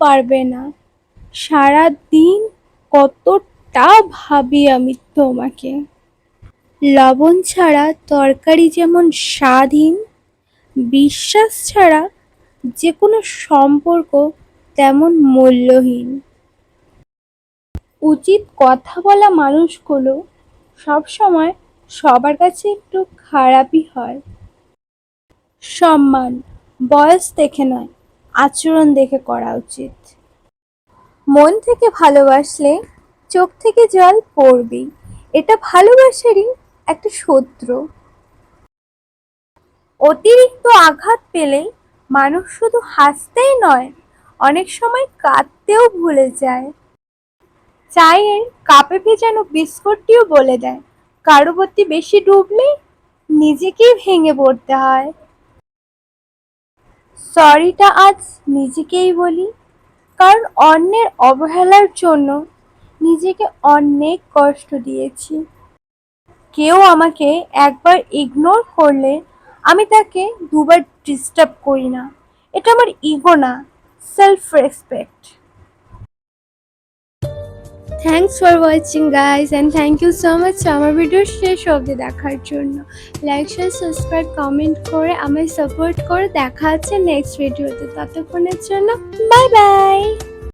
পারবে না। সারা দিন কতটা ভাবি আমি তোমাকে। লবণ ছাড়া তরকারি যেমন স্বাধীন, বিশ্বাস ছাড়া যে কোনো সম্পর্ক তেমন মূল্যহীন। উচিত কথা বলা মানুষগুলো সবসময় সবার কাছে একটু খারাপই হয়। সম্মান, বয়স দেখে নয় আচরণ দেখে করা উচিত। মন থেকে ভালোবাসলে চোখ থেকে জল পড়বেই। এটা ভালোবাসারই একটা সূত্র। অতিরিক্ত আঘাত পেলে মানুষ শুধু হাসতেই নয়, অনেক সময় কাঁদতেও ভুলে যায়। চায়ের কাপে ভেজানো বিস্কুটটিও বলে দেয়, কারও প্রতি বেশি ডুবলে নিজেকেই ভেঙে পড়তে হয়। সরিটা আজ নিজেকেই বলি, কারণ অন্যের অবহেলার জন্য নিজেকে অনেক কষ্ট দিয়েছি। কেউ আমাকে একবার ইগনোর করলে আমি তাকে দুবার ডিস্টার্ব করি না। এটা আমার ইগো না self respect thanks for watching guys and thank you so much আমার ভিডিও শেষ অবধি দেখার জন্য। লাইক শেয়ার সাবস্ক্রাইব কমেন্ট করে আমায় সাপোর্ট করে। দেখা আছে নেক্সট ভিডিওতে ততক্ষণের জন্য বাই বাই